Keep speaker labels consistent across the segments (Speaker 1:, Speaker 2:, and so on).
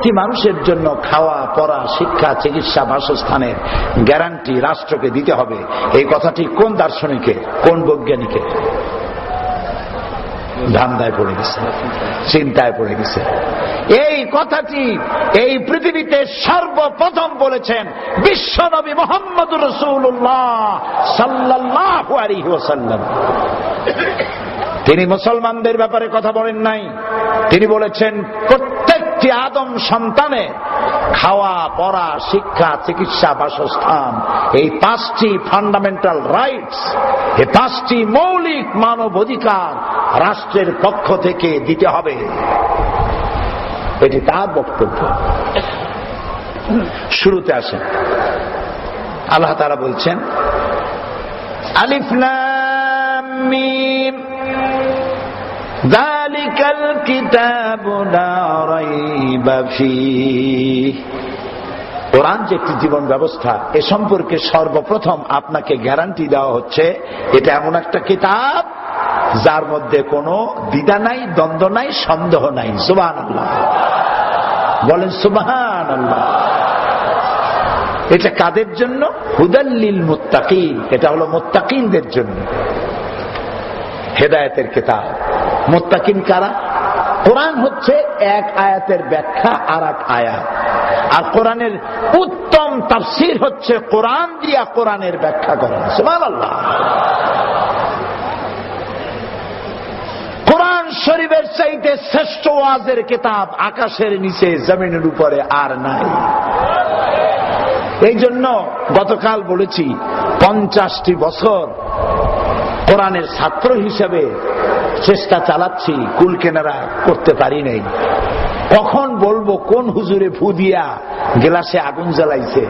Speaker 1: প্রত্যেকটি মানুষের জন্য খাওয়া, পড়া, শিক্ষা, চিকিৎসা বাসস্থানের গ্যারান্টি রাষ্ট্রকে দিতে হবে। এই কথাটি কোন দার্শনিকের কোন বৈজ্ঞানিকের ধান্দায় পড়ে গেছে, চিন্তায় পড়ে গেছে। এই কথাটি এই পৃথিবীতে সর্বপ্রথম বলেছেন বিশ্বনবী মোহাম্মদ রসুল্লাহ সাল্লাহ তিনি মুসলমানদের ব্যাপারে কথা বলেন নাই। তিনি বলেছেন প্রত্যেকটি আদম সন্তানে খাওয়া, পড়া, শিক্ষা, চিকিৎসা, বাসস্থান, এই পাঁচটি ফান্ডামেন্টাল রাইটস এই পাঁচটি মৌলিক মানব অধিকার রাষ্ট্রের পক্ষ থেকে দিতে হবে। এটি তার বক্তব্য। শুরুতে আসেন। আল্লাহ তারা বলছেন আলিফলাম ذلك الكتاب لا ريب فيه কোরআন যে একটি জীবন ব্যবস্থা এ সম্পর্কে সর্বপ্রথম আপনাকে গ্যারান্টি দেওয়া হচ্ছে এটা এমন একটা কিতাব যার মধ্যে কোনো দ্বিধা নাই দ্বন্দ্ব নাই সন্দেহ নাই সুবাহ আল্লাহ বলেন সুবাহান আল্লাহ এটা কাদের জন্য হুদাল্লিল মুত্তাকিন এটা হলো মুত্তাকিনদের জন্য হেদায়তের কিতাব মোত্তাকিন কারা? কোরআন হচ্ছে এক আয়াতের ব্যাখ্যা আর এক আয়াত। আর কোরআনের উত্তম তাফসির হচ্ছে কোরআন দিয়া কোরআনের ব্যাখ্যা করা। আল্লাহ কোরআন শরীফের চাইতে শ্রেষ্ঠ ওয়াজের কিতাব আকাশের নিচে, জমিনের উপরে আর নাই। এই জন্য গতকাল বলেছি, পঞ্চাশটি বছর কোরআনের ছাত্র হিসেবে চেষ্টা চালাচ্ছি, কুল কেনারা করতে পারি নাই। কখন বলব, কোন হুজুরে ফু দিয়া গেলাসে আগুন জ্বালাইছে?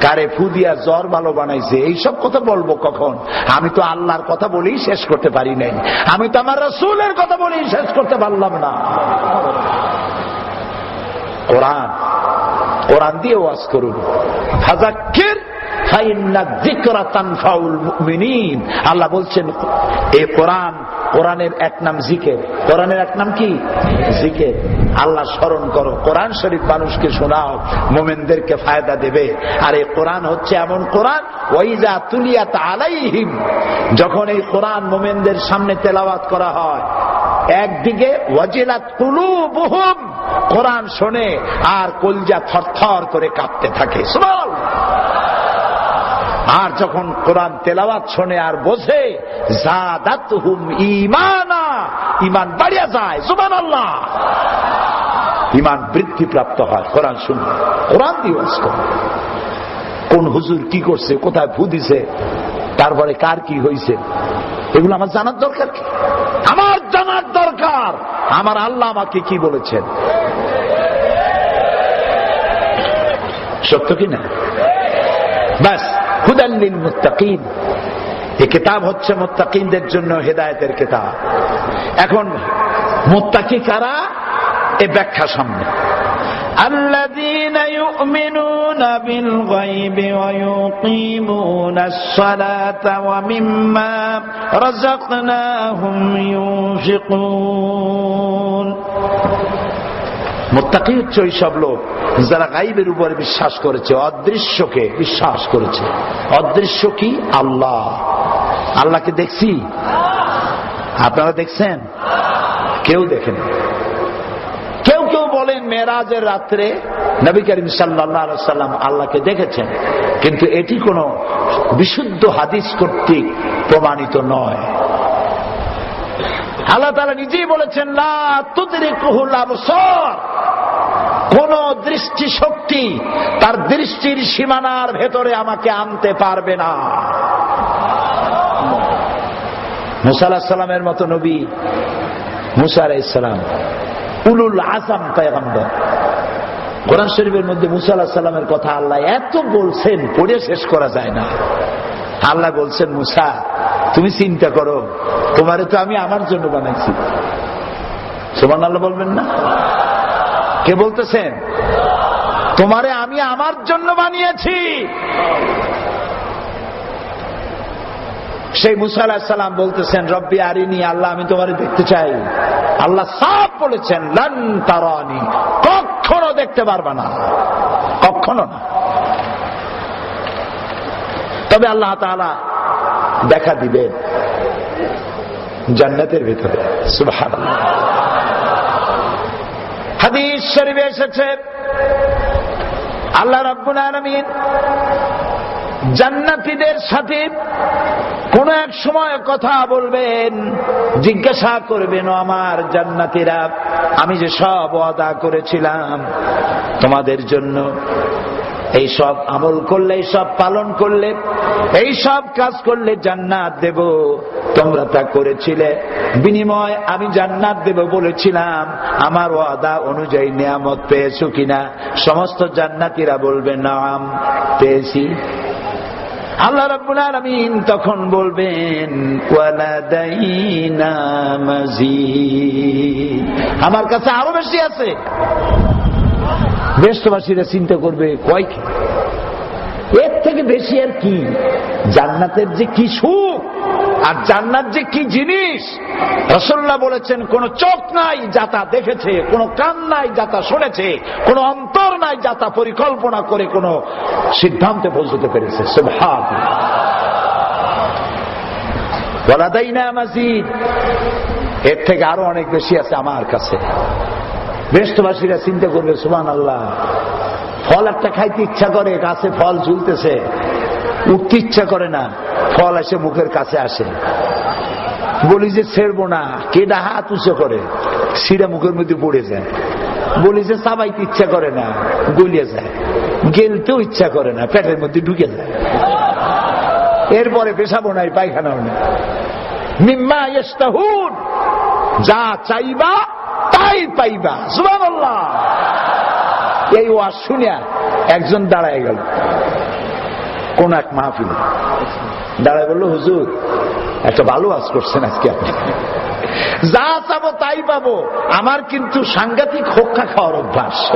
Speaker 1: কারে ফু দিয়া জ্বর ভালো বানাইছে? এইসব কথা বলব কখন? আমি তো আল্লাহর কথা বলেই শেষ করতে পারি নাই। আমি তো আমার রসুলের কথা বলেই শেষ করতে পারলাম না। কোরআন কোরআন দিয়ে ওয়াজ করুন। হাজাক্কির আল্লাহ বলছেন, এ কোরআন, কোরআনের এক নাম জিকের। কোরআনের এক নাম কি? জিকের। আল্লাহ স্মরণ করো, কোরআন শরীফ মানুষকে শোনাও, মোমেনদেরকে ফায়দা দেবে। আর এই কোরআন হচ্ছে এমন কোরআন ওইজা তুলিয়াত আলাইহিম। যখন এই কোরআন মোমেনদের সামনে তেলাওয়াত করা হয়, একদিকে ওয়াজিলাত কুলুবুহুম, কোরআন শোনে, আর কলজা থরথর করে কাঁপতে থাকে। সুবহানাল্লাহ। আর যখন কোরআন তেলাওয়াত শোনে আর বোঝে ইমানা ইমান বাড়িয়া যায় সুবান আল্লাহ ইমান বৃদ্ধি প্রাপ্ত হয়, কোরআন শুনে। কোরআন দিবস কোন হুজুর কি করছে, কোথায় ফু দিছে, তারপরে কার কি হয়েছে এগুলো আমার জানার দরকার কি? আমার জানার দরকার। আমার আল্লাহ আমাকে কি বলেছেন? সত্য কি না? ব্যাস। হুদাল্লিল মুস্তাকিম এই কিতাব হচ্ছে মোত্তাকিমদের জন্য হেদায়তের কিতাব। এখন মোত্তাকি কারা? এ ব্যাখ্যা সামনে।
Speaker 2: الذين يؤمنون بالغيب ويقيمون الصلاة ومما رزقناهم ينفقون
Speaker 1: মোত্তাকি হচ্ছে ওই সব লোক যারা গাইবের উপরে বিশ্বাস করেছে, অদৃশ্যকে বিশ্বাস করেছে। অদৃশ্য কি? আল্লাহ। আল্লাহকে দেখছি? আপনারা দেখছেন? কেউ দেখেন কেউ কেউ বলেন মেরাজের রাত্রে নবী করিম সাল্লাহ সাল্লাম আল্লাহকে দেখেছেন। কিন্তু এটি কোন বিশুদ্ধ হাদিস কর্তৃক প্রমাণিত নয়। আল্লাহ তালা নিজেই বলেছেন কোন দৃষ্টি শক্তি তার দৃষ্টির সীমানার ভেতরে আমাকে আনতে পারবে না। মুসাল্লাহামের মতো নবী, মুসা আলাইসালাম উলুল আসাম পায়গাম্বর। কোরআন শরীফের মধ্যে মুসা সাল্লামের কথা আল্লাহ এত বলছেন, পড়ে শেষ করা যায় না। আল্লাহ বলছেন, মুসা তুমি চিন্তা করো, তোমারে তো আমি আমার জন্য বানাইছি। সোমান আল্লাহ বলবেন না? কে বলতেছেন তোমারে আমি আমার জন্য বানিয়েছি। সেই মুসা সালাম বলতেছেন, রব্বি আরিনি, আল্লাহ, আমি তোমার দেখতে চাই। আল্লাহ সাপ বলেছেন, লান তারানি, কখনো দেখতে পারবা না। কখনো না। তবে আল্লাহ তাআলা দেখা দিবেন জান্নাতের ভিতরে। হাদিস শরীফে এসেছে, আল্লাহ রাব্বুল আলামিন জান্নাতীদের সাথে কোন এক সময় কথা বলবেন, জিজ্ঞাসা করবেন আমার জান্নাতীরা, আমি যে সব ওয়াদা করেছিলাম তোমাদের জন্য এই সব আমল করলে, এই সব পালন করলে, এই সব কাজ করলে জান্নাত দেব। তোমরা তা করেছিলে। বিনিময় আমি জান্নাত দেব বলেছিলাম। আমার ওয়াদা অনুযায়ী নিয়ামত পেয়েছ কিনা? সমস্ত জান্নাতীরা বলবে, নাম পেয়েছি। আল্লাহ রাব্বুল আলামিন তখন বলবেন আমার কাছে আরও বেশি আছে। দেশবাসীরা চিন্তা করবে, কয় কি? এর থেকে বেশি আর কি? জান্নাতের যে কি সুখ আর জান্নাত যে কি জিনিস? রসল্লাহ বলেছেন, কোন চোখ নাই যাতা দেখেছে, কোন কান নাই যাতা শুনেছে, কোন অন্তর নাই যাতা পরিকল্পনা করে কোন সিদ্ধান্তে পৌঁছতে পেরেছে। সুবহান বলাদাইনা মাজিদ। এর থেকে আরও অনেক বেশি আছে আমার কাছে। বেষ্টবাসীরা চিন্তা করবে সুমান আল্লাহ ফল একটা খাইতে ইচ্ছা করে, গাছে ফল ঝুলতেছে। উঠতে ইচ্ছা করে না, ফল এসে মুখের কাছে আসে। বলি যে, ছেড়বো না। কেডা হাত উঁচু করে সিরা মুখের মধ্যে পড়ে যায়। বলি যে, চাবাইতে ইচ্ছা করে না, গলিয়ে যায়। গেলতেও ইচ্ছা করে না, পেটের মধ্যে ঢুকে যায়। এরপরে পেশাবো নাই, পায়খানাও নেই। মিম্মা যা চাইবা তাই পাইবা, সুবহানাল্লাহ। এই ওয়াজ শুনিয়া একজন দাঁড়ায় গেল। কোন এক মাহফিল। দাঁড়ায় বলল, হুজুর, একটা ভালো ওয়াজ করছেন আজকে আপনি। যা চাবো তাই পাবো, আমার কিন্তু সাংঘাতিক হোক্কা খাওয়ার অভ্যাস।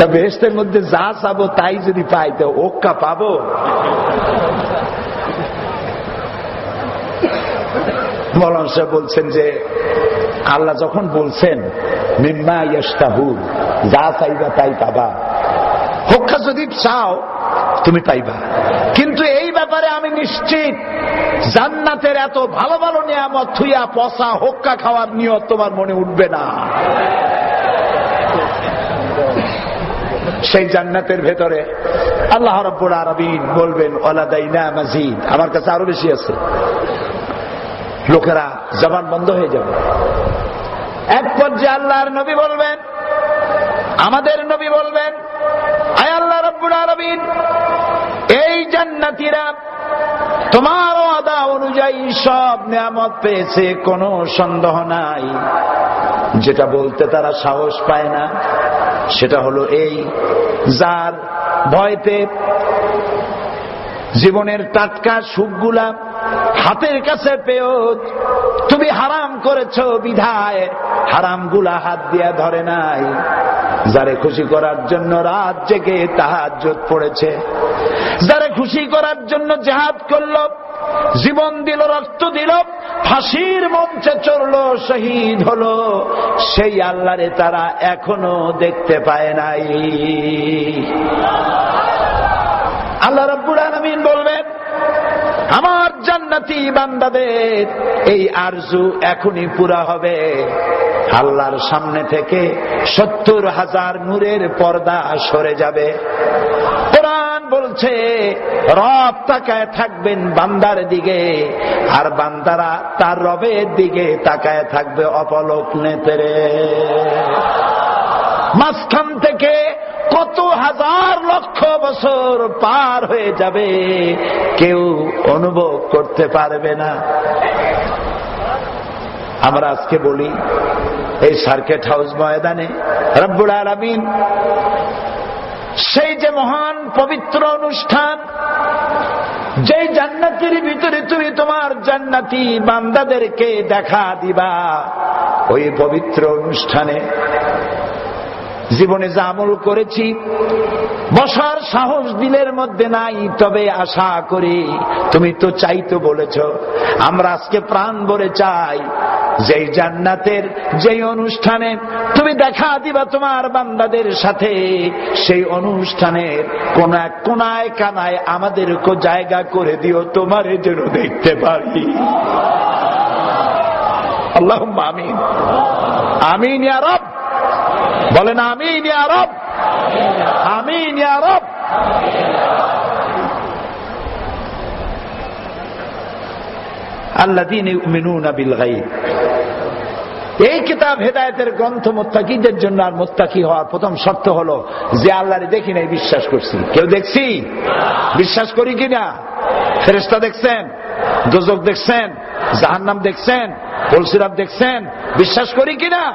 Speaker 1: তা বেহেস্তের মধ্যে যা চাবো তাই যদি পাই, তো ওক্কা পাবো? মৌলান সাহেব বলছেন যে আল্লাহ যখন বলছেন, মিম্মা ইয়াস্তাহু যা চাইবা তাই পাবা। হোক্কা যদি চাও, তুমি পাইবা। কিন্তু এই ব্যাপারে আমি নিশ্চিত, জান্নাতের এত ভালো ভালো নিয়ামত থুইয়া পচা হোক্কা খাওয়ার নিয়ত তোমার মনে উঠবে না। সেই জান্নাতের ভেতরে আল্লাহ রব্বুল আরবিন বলবেন ওলাদাইনা মাজিদ। আমার কাছে আরও বেশি আছে। লোকেরা জবান বন্ধ হয়ে যাবে। এক পর্যায়ে আল্লাহর নবী বলবেন, আমাদের নবী বলবেন, আয় আল্লাহ রব্বুল আলমিন, এই জান্নাতিরা তোমার আদা অনুযায়ী সব নিয়ামত পেয়েছে, কোনো সন্দেহ নাই। যেটা বলতে তারা সাহস পায় না, সেটা হলো এই, যার ভয়তে জীবনের টাটকা সুখগুলা হাতের কাছে পেয়েও তুমি হারাম করেছ বিধায় হারামগুলা হাত দিয়া ধরে নাই। যারে খুশি করার জন্য রাত জেগে তাহাজ পড়েছে। যারে খুশি করার জন্য জেহাদ করল, জীবন দিল, রক্ত দিল, ফাঁসির মঞ্চে চড়লো, শহীদ হলো। সেই আল্লাহরে তারা এখনও দেখতে পায় নাই। আল্লাহ রব্বুল আলমিন বলবেন, আমার জান্নাতি বান্দাদের এই আরজু এখনই পুরা হবে। আল্লাহর সামনে থেকে সত্তর হাজার নূরের পর্দা সরে যাবে। কোরআন বলছে, রব তাকায় থাকবেন বান্দার দিকে, আর বান্দারা তার রবের দিকে তাকায় থাকবে অপলক নেতেরে মাঝখান থেকে কত হাজার লক্ষ বছর পার হয়ে যাবে, কেউ অনুভব করতে পারবে না। আমরা আজকে বলি, এই সার্কেট হাউস ময়দানে রব্বুল আলমিন সেই যে মহান পবিত্র অনুষ্ঠান, যেই জান্নাতির ভিতরে তুমি তোমার জান্নাতি বান্দাদেরকে দেখা দিবা, ওই পবিত্র অনুষ্ঠানে জীবনে যা আমল করেছি, বসার সাহস দিলের মধ্যে নাই, তবে আশা করি তুমি তো চাইতো বলেছ। আমরা আজকে প্রাণ ভরে চাই, যেই জান্নাতের যেই অনুষ্ঠানে তুমি দেখা দিবা তোমার বান্দাদের সাথে, সেই অনুষ্ঠানের কোন কোনায় কানায় আমাদেরকে জায়গা করে দিও, তোমার যেন দেখতে পারি। আল্লাহ আমিন। আমিন ইয়া রব। বলেন আমি ইয়া রব। আমিন, ইয়া রব। আল্লাযীনা ইউমিনুনা এই কিতাব হেদায়তের গ্রন্থ মোত্তাকিদের জন্য আর মোত্তাকি হওয়ার প্রথম শর্ত হলো যে আল্লাহরে দেখি নাই, বিশ্বাস করছি। কেউ দেখছি? বিশ্বাস করি কিনা? ফেরেস্তা দেখছেন? দোজক দেখছেন, জাহান্নাম দেখছেন পলসিরাব দেখছেন, বিশ্বাস করি কিনা?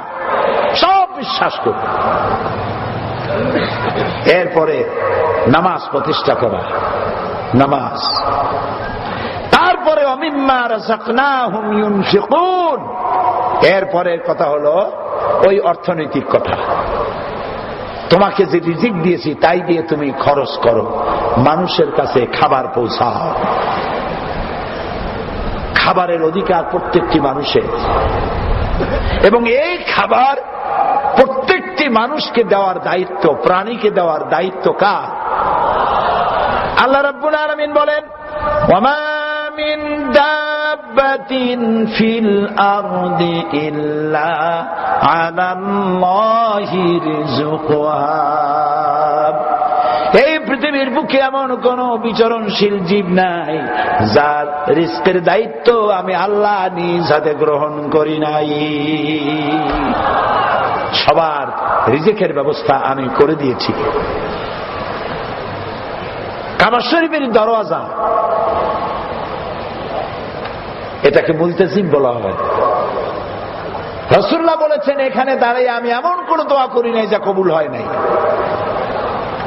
Speaker 1: সব বিশ্বাস করি। এরপরে নামাজ প্রতিষ্ঠা করা, নামাজ। তারপরে এরপরের কথা হলো ওই অর্থনৈতিক কথা। তোমাকে যে রিজিক দিয়েছি, তাই দিয়ে তুমি খরচ করো। মানুষের কাছে খাবার পৌঁছাও। খাবারের অধিকার প্রত্যেকটি মানুষের। এবং এই খাবার প্রত্যেকটি মানুষকে দেওয়ার দায়িত্ব, প্রাণীকে দেওয়ার দায়িত্ব কার? আল্লাহ রাব্বুল আলামিন বলেন মিন দাব্বাতিন ফিল আরদি ইল্লা আলাল্লাহি রিজকুহা এই পৃথিবীর বুকে এমন কোন বিচরণশীল জীব নাই, যার রিস্কের দায়িত্ব আমি আল্লাহ নিজ হাতে গ্রহণ করি নাই। সবার রিজেকের ব্যবস্থা আমি করে দিয়েছি। কাবার শরীফের দরওয়াজা, এটাকে মুলতেজিম বলা হয়। রসুল্লাহ বলেছেন, এখানে দাঁড়িয়ে আমি এমন কোন দোয়া করি নাই যা কবুল হয় নাই।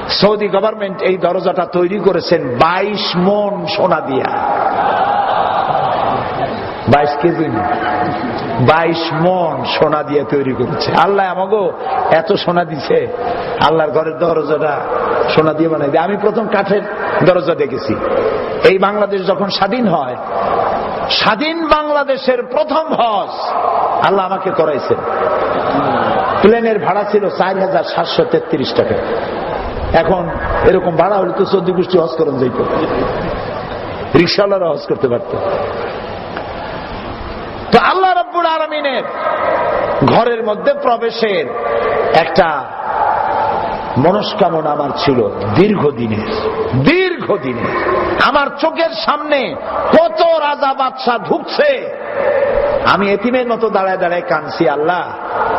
Speaker 1: সৌদি গভর্নমেন্ট এই দরজাটা তৈরি করেছেন বাইশ মন সোনা দিয়া। বাইশ কেজি বাইশ মন সোনা দিয়ে তৈরি করেছে। আল্লাহ আমাকে এত সোনা দিছে, আল্লাহর ঘরের দরজাটা সোনা দিয়ে বানাই দিয়ে। আমি প্রথম কাঠের দরজা দেখেছি। এই বাংলাদেশ যখন স্বাধীন হয়, স্বাধীন বাংলাদেশের প্রথম হজ আল্লাহ আমাকে করাইছেন। প্লেনের ভাড়া ছিল চার হাজার সাতশো তেত্রিশ টাকা। এখন এরকম ভাড়া হলে তো চোদ্দ গোষ্ঠী হজ করেন যাইত। রিক্সাওয়ালারা হজ করতে পারত। তো আল্লাহ রব্বুল আলমিনের ঘরের মধ্যে প্রবেশের একটা মনস্কামনা আমার ছিল দীর্ঘদিনের দীর্ঘদিনের। আমার চোখের সামনে কত রাজা বাদশাহ ঢুকছে। আমি এতিমের মতো দাঁড়ায় দাঁড়ায় কানছি আল্লাহ,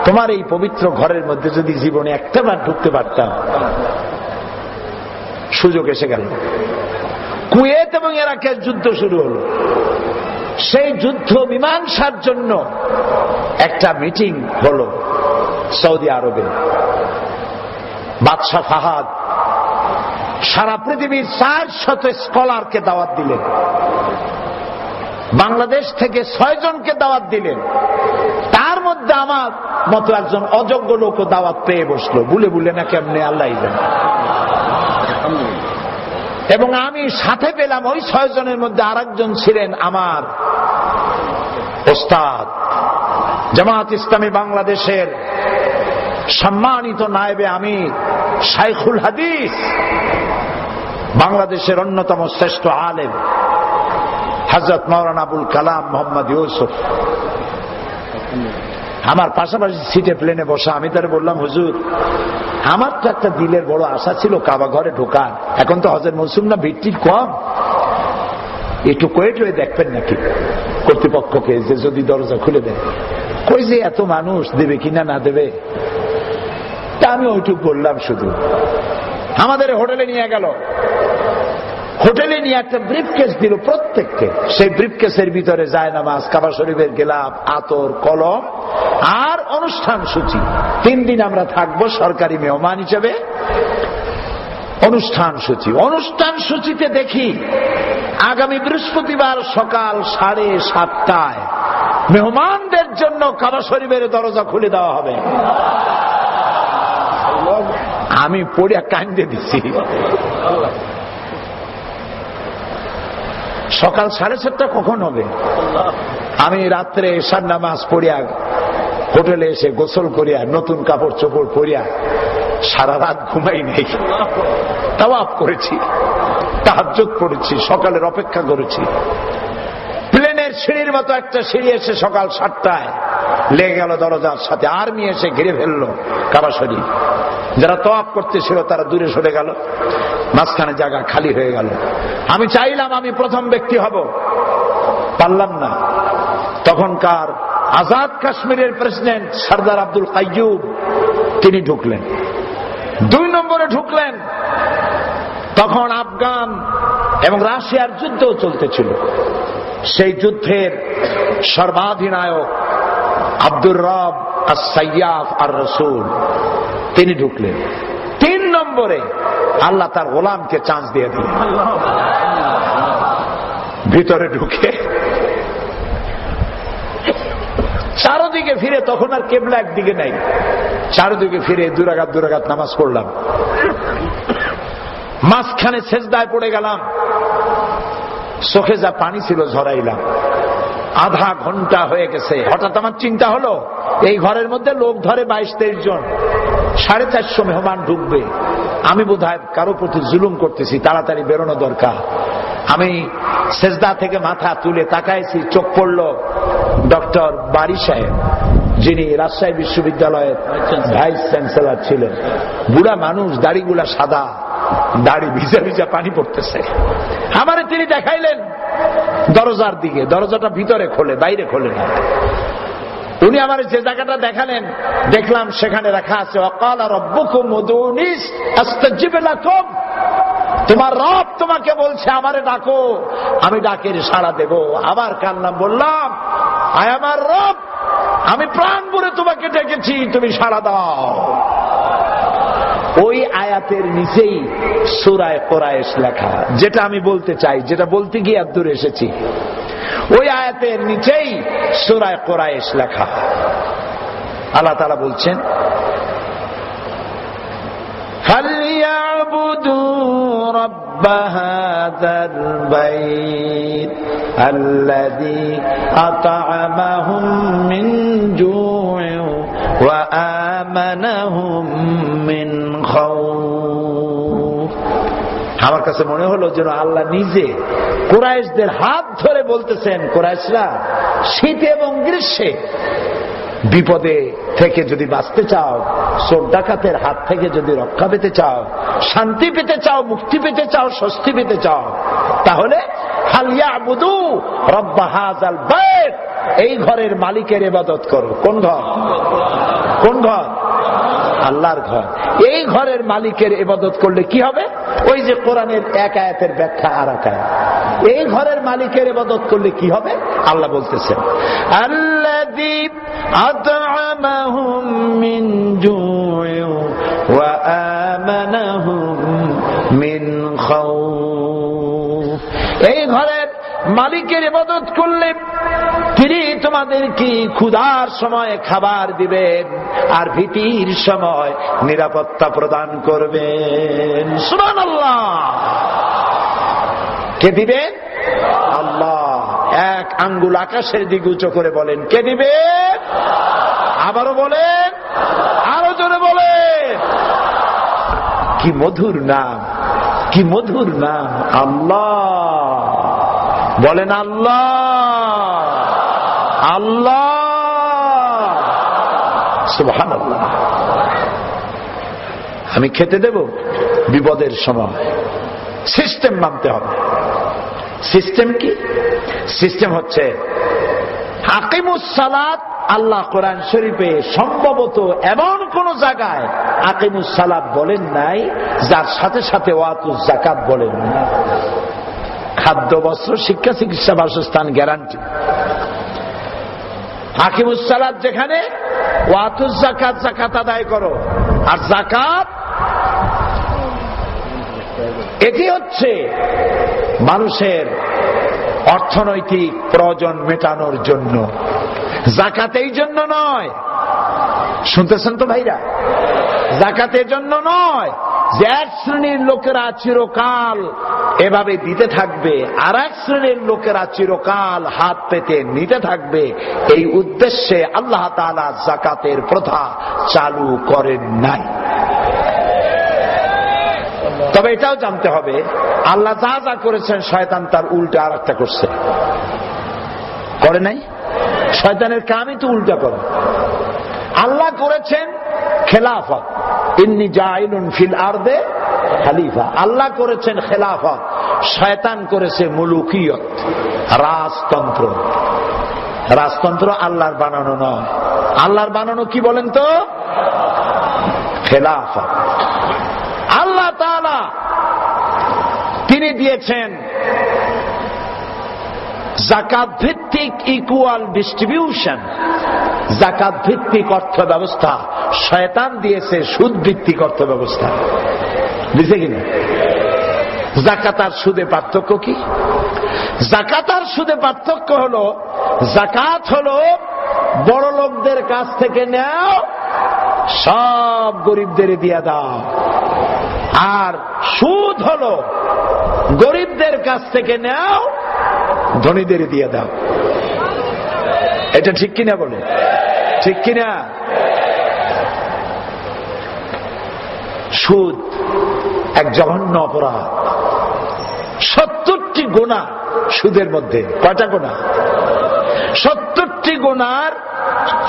Speaker 1: তোমার এই পবিত্র ঘরের মধ্যে যদি জীবনে একটাবার ঢুকতে পারতাম সুযোগ এসে গেল। কুয়েত এবং এরাকের যুদ্ধ শুরু হলো। সেই যুদ্ধ মীমাংসার জন্য একটা মিটিং হলো সৌদি আরবে বাদশাহ ফাহাদ সারা পৃথিবীর চার শত স্কলারকে দাওয়াত দিলেন। বাংলাদেশ থেকে ছয় জনকে দাওয়াত দিলেন। তার মধ্যে আমার মতো একজন অযোগ্য লোক দাওয়াত পেয়ে বসল। বুলে বুলে না কেমনে আল্লাহ এবং আমি সাথে পেলাম ওই ছয় জনের মধ্যে আরেকজন ছিলেন আমার ওস্তাদ, জামাত ইসলামী বাংলাদেশের সম্মানিত নায়েবে আমি শাইখুল হাদিস, বাংলাদেশের অন্যতম শ্রেষ্ঠ আলেম হজরত মৌলানা আবুল কালাম মোহাম্মদ ইউসুফ। আমার পাশাপাশি সিটে প্লেনে বসা, আমি তার বললাম, হুজুর, আমার তো একটা দিলের বড় আশা ছিল কাবা ঘরে ঢোকার। এখন তো হজের মৌসুম না ভিত্তির কম। একটু কয়ে টয়ে দেখবেন নাকি? কর্তৃপক্ষকে যে যদি দরজা খুলে দেয়। কই যে এত মানুষ, দেবে কিনা না দেবে? তা আমি ওইটুক বললাম শুধু। আমাদের হোটেলে নিয়ে গেল। হোটেলে নিয়ে একটা ব্রিফ কেস দিল প্রত্যেককে। সেই ব্রিফ কেসের ভিতরে যায় নামাজ কাবা শরীফের গেলাপ, আতর, কলম আর অনুষ্ঠান সূচি। তিন দিন আমরা থাকব সরকারি মেহমান হিসেবে। অনুষ্ঠান সূচি। অনুষ্ঠান সূচিতে দেখি, আগামী বৃহস্পতিবার সকাল সাড়ে সাতটায় মেহমানদের জন্য কাবা শরীফের দরজা খুলে দেওয়া হবে। আমি পড়িয়া কান্দে দিছি। সকাল সাড়ে সাতটা কখন হবে? আমি রাত্রে এসার নামাজ পড়িয়া হোটেলে এসে গোসল করিয়া, নতুন কাপড় চোপড় পরিয়া সারা রাত ঘুমাই নেই। তাওয়াফ করেছি, তাহাজ্জুদ পড়েছি, সকালের অপেক্ষা করেছি। প্লেনের সিঁড়ির মতো একটা সিঁড়ি এসে সকাল সাতটায় লেগে গেল দরজার সাথে। আর্মি এসে ঘিরে ফেলল কাবাসরি যারা তোয়াপ করতেছিল তারা দূরে সরে গেল। মাঝখানে জায়গা খালি হয়ে গেল। আমি চাইলাম আমি প্রথম ব্যক্তি হব। পারলাম না। তখনকার আজাদ কাশ্মীরের প্রেসিডেন্ট সর্দার আব্দুল কাইয়ুব তিনি ঢুকলেন। দুই নম্বরে ঢুকলেন। তখন আফগান এবং রাশিয়ার যুদ্ধও চলতেছিল। সেই যুদ্ধের সর্বাধিনায়ক আব্দুর রব আর সৈয়াফ আর রসুল তিনি ঢুকলেন। তিন নম্বরে আল্লাহ তার গোলামকে চান্স দিয়ে দিলেন ভিতরে ঢুকে চারোদিকে ফিরে তখন আর কেবলা একদিকে নাই। চারোদিকে ফিরে দুরাগাত দুরাগাত নামাজ পড়লাম। মাঝখানে শেষদায় পড়ে গেলাম। চোখে যা পানি ছিল ঝরাইলাম। আধা ঘণ্টা হয়ে গেছে। হঠাৎ আমার চিন্তা হলো, এই ঘরের মধ্যে লোক ধরে বাইশ তেইশ জন, সাড়ে চারশো মেহমান ঢুকবে। আমি বোধ হয় কারও প্রতি জুলুম করতেছি, তাড়াতাড়ি বেরোনো দরকার। আমি সেজদা থেকে মাথা তুলে তাকাইছি, চোখ পড়ল ডক্টর বারি সাহেব, যিনি রাজশাহী বিশ্ববিদ্যালয়ের ভাইস চ্যান্সেলর ছিলেন। বুড়া মানুষ, দাড়িগুলা সাদা, দাড়ি ভিজা ভিজা পানি পড়তেছে। আমারে তিনি দেখাইলেন দরজার দিকে, দরজাটা ভিতরে খোলে, বাইরে খোলে না। উনি আমার যে জায়গাটা দেখালেন, দেখলাম সেখানে রাখা আছে, অকাল আর তোমার রব তোমাকে বলছে, আমারে ডাকো, আমি ডাকের সাড়া দেব। আবার কান্নাম বললাম, আয় আমার রব, আমি প্রাণ ভরে তোমাকে ডেকেছি, তুমি সাড়া দাও। ওই আয়াতের নিচেই সুরায় কোরআশ লেখা, যেটা আমি বলতে চাই, যেটা বলতে গিয়ে দূর এসেছি। ওই আয়াতের নিচেই সুরায় কোরআশ লেখা আল্লাহ তালা বলছেন فليعبدوا رب هذا البيت الذي أطعمهم من جوع وآمنهم من আমার কাছে মনে হলো যেন আল্লাহ নিজে কোরাইশদের হাত ধরে বলতেছেন, কোরাইশরা শীতে এবং গ্রীষ্মে বিপদে থেকে যদি বাঁচতে চাও, চোর ডাকাতের হাত থেকে যদি রক্ষা পেতে চাও, শান্তি পেতে চাও, মুক্তি পেতে চাও, স্বস্তি পেতে চাও, তাহলে হালিয়া রব্বা হাজাল এই ঘরের মালিকের এবাদত করো। কোন ঘর? কোন ঘর? আল্লাহর ঘর। এই ঘরের মালিকের এবাদত করলে কি হবে? ওই যে কোরআনের এক আয়াতের ব্যাখ্যা আর এক আয়াত। এই ঘরের মালিকের এবাদত করলে কি হবে? আল্লাহ বলতেছেন এই ঘরের মালিকের এবাদত করলে তিনি তোমাদেরকে ক্ষুধার সময়ে খাবার দিবেন? আর ভীতির সময় নিরাপত্তা প্রদান করবেন। সুমান আল্লাহ কে দিবেন? আল্লাহ। এক আঙ্গুল আকাশের দিকে উঁচু করে বলেন কে দিবে আবারও বলেন আরও জোরে বলেন। কি মধুর নাম কি মধুর নাম আল্লাহ। বলেন আল্লাহ। আল্লাহ। সুবহান আমি খেতে দেব বিপদের সময়। সিস্টেম মানতে হবে। সিস্টেম কি? সিস্টেম হচ্ছে আকিমুসালাত আল্লাহ কোরআন শরীফে সম্ভবত এমন কোন জায়গায় আকিমুসালাত বলেন নাই, যার সাথে সাথে ওয়াতুস জাকাত বলেন না। খাদ্য বস্ত্র শিক্ষা চিকিৎসা বাসস্থান গ্যারান্টি হাকিমুসালাত যেখানে, ওয়াতুস জাকাত জাকাত আদায় করো। আর জাকাত এটি হচ্ছে মানুষের অর্থনৈতিক প্রয়োজন মেটানোর জন্য। জাকাত এই জন্য নয়। শুনতেছেন তো ভাইরা? জাকাতের জন্য নয় এক শ্রেণির লোকেরা চিরকাল এভাবে দিতে থাকবে, আর এক শ্রেণির লোকেরা চিরকাল হাত পেতে নিতে থাকবে। এই উদ্দেশ্যে আল্লাহ তাআলা জাকাতের প্রথা চালু করেন নাই। তবে এটাও জানতে হবে, আল্লাহ যা যা করেছেন, শয়তান তার উল্টা আর একটা করছে। করে নাই? শয়তানের কামই তো উল্টা করে। আল্লাহ করেছেন খেলাফত। আল্লাহ করেছেন খেলাফত, শয়তান করেছে মুলুকিয়ত, রাজতন্ত্র। রাজতন্ত্র আল্লাহর বানানো নয়। আল্লাহর বানানো কি বলেন তো? খেলাফত। আল্লাহ তাআলা তিনি দিয়েছেন জাকাত ভিত্তিক ইকুয়াল ডিস্ট্রিবিউশন জাকাত ভিত্তিক অর্থ ব্যবস্থা শয়তান দিয়েছে সুদ ভিত্তিক অর্থ ব্যবস্থা দিছে কিনা? জাকাত আর সুদে পার্থক্য কি? জাকাত আর সুদে পার্থক্য হলো, জাকাত হলো বড় লোকদের কাছ থেকে নেও, সব গরিবদের দিয়া দাও। আর সুদ হলো গরিবদের কাছ থেকে নেও, ধনীদের দিয়ে দাও। এটা ঠিক কিনা বলে? ঠিক কিনা? সুদ এক জঘন্য অপরাধ। সত্তরটি গোনা সুদের মধ্যে। কয়টা গোনা? সত্তরটি গোনার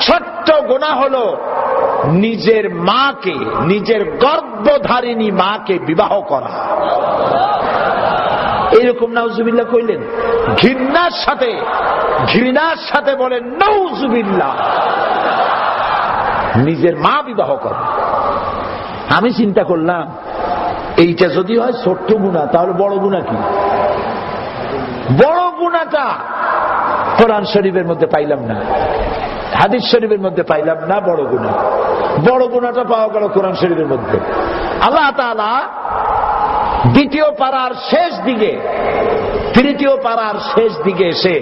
Speaker 1: ছোট্ট গোনা হলো নিজের মাকে, নিজের গর্ভধারিণী মাকে বিবাহ করা। এইরকম নাউজুবিল্লা কইলেন। ঘৃণার সাথে ঘৃণার সাথে বলেন নৌজুবিল্লা নিজের মা বিবাহ করে। আমি চিন্তা করলাম, এইটা যদি হয় ছোট্ট গুণা, তাহলে বড় গুণা কি? বড় গুণাটা কোরআন শরীফের মধ্যে পাইলাম না, হাদিস শরীফের মধ্যে পাইলাম না, বড় গুণা। বড় গুণাটা পাওয়া গেল কোরআন শরীফের মধ্যে। আল্লাহ তাআলা দ্বিতীয় পাড়ার শেষ দিকে, তৃতীয় পাড়ার শেষ দিকে এসে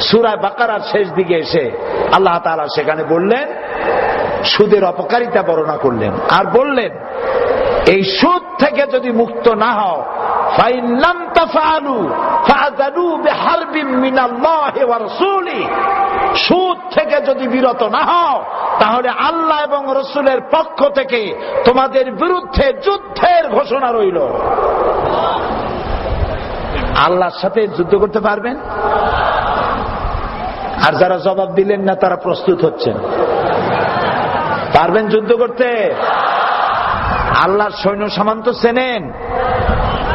Speaker 1: সুরায় বাকারার শেষ দিকে এসে আল্লাহ তাআলা সেখানে বললেন সুদের অপকারিতা বর্ণনা করলেন। আর বললেন, এই সুদ থেকে যদি মুক্ত না হও সুদ থেকে যদি বিরত না হও, তাহলে আল্লাহ এবং রসুলের পক্ষ থেকে তোমাদের বিরুদ্ধে যুদ্ধের ঘোষণা রইল। আল্লাহর সাথে যুদ্ধ করতে পারবেন? আর যারা জবাব দিলেন না, তারা প্রস্তুত হচ্ছেন। পারবেন যুদ্ধ করতে? আল্লাহর সৈন্য সামন্ত চেনেন?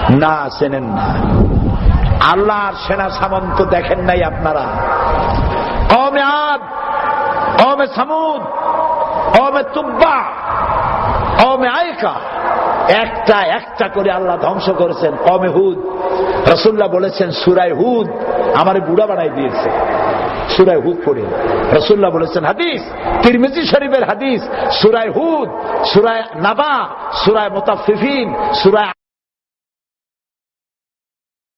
Speaker 1: না চেনেন না। আল্লাহর সেনা সামন্ত দেখেন নাই আপনারা। অমে আদ অমে সামুদ অমে তুব্বা অমে আয়কা একটা একটা করে আল্লাহ ধ্বংস করেছেন কমে হুদ। রসুল্লাহ বলেছেন সুরাই হুদ আমার বুড়া বানাই দিয়েছে। সুরাই হুদ পড়ে। রসুল্লাহ বলেছেন, হাদিস, তিরমিজি শরীফের হাদিস সুরাই হুদ, সুরায় নাবা, সুরায় মোতাফিফিন সুরায়